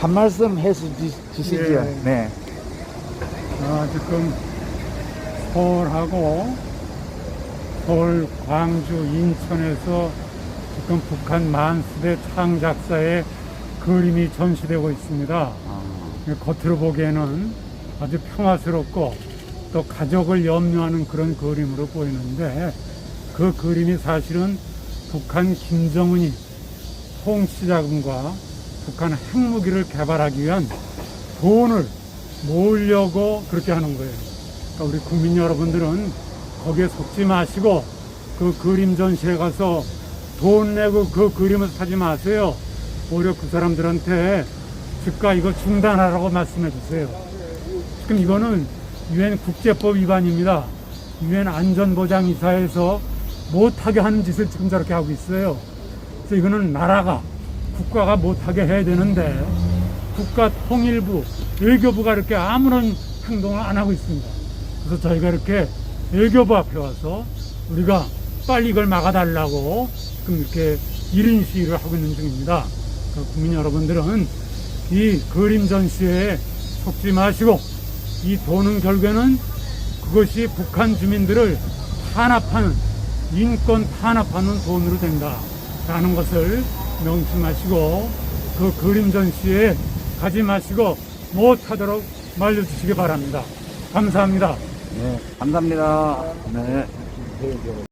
한 말씀 주- 주시죠. 예. 네. 아, 지금 서울하고 서울, 광주, 인천에서 지금 북한 만수대 창작사의 그림이 전시되고 있습니다. 아, 겉으로 보기에는 아주 평화스럽고 또 가족을 염려하는 그런 그림으로 보이는데 그 그림이 사실은 북한 김정은이 통치 자금과 북한 핵무기를 개발하기 위한 돈을 모으려고 그렇게 하는 거예요. 그러니까 우리 국민 여러분들은 거기에 속지 마시고 그 그림 전시에 가서 돈 내고 그 그림을 사지 마세요. 오히려 그 사람들한테 즉각 이거 중단하라고 말씀해 주세요. 지금 이거는 유엔 국제법 위반입니다. 유엔 안전보장이사에서 못하게 하는 짓을 지금 저렇게 하고 있어요. 그래서 이거는 나라가 국가가 못하게 해야 되는데 국가 통일부 외교부가 이렇게 아무런 행동을 안 하고 있습니다. 그래서 저희가 이렇게 외교부 앞에 와서 우리가 빨리 이걸 막아달라고 지금 이렇게 1인 시위를 하고 있는 중입니다. 그러니까 국민 여러분들은 이 그림 전시회에 속지 마시고 이 돈은 결국에는 그것이 북한 주민들을 탄압하는 인권 탄압하는 돈으로 된다라는 것을 명심하시고 그 그림 전시에 가지 마시고 못하도록 말려주시기 바랍니다. 감사합니다. 네. 감사합니다. 네.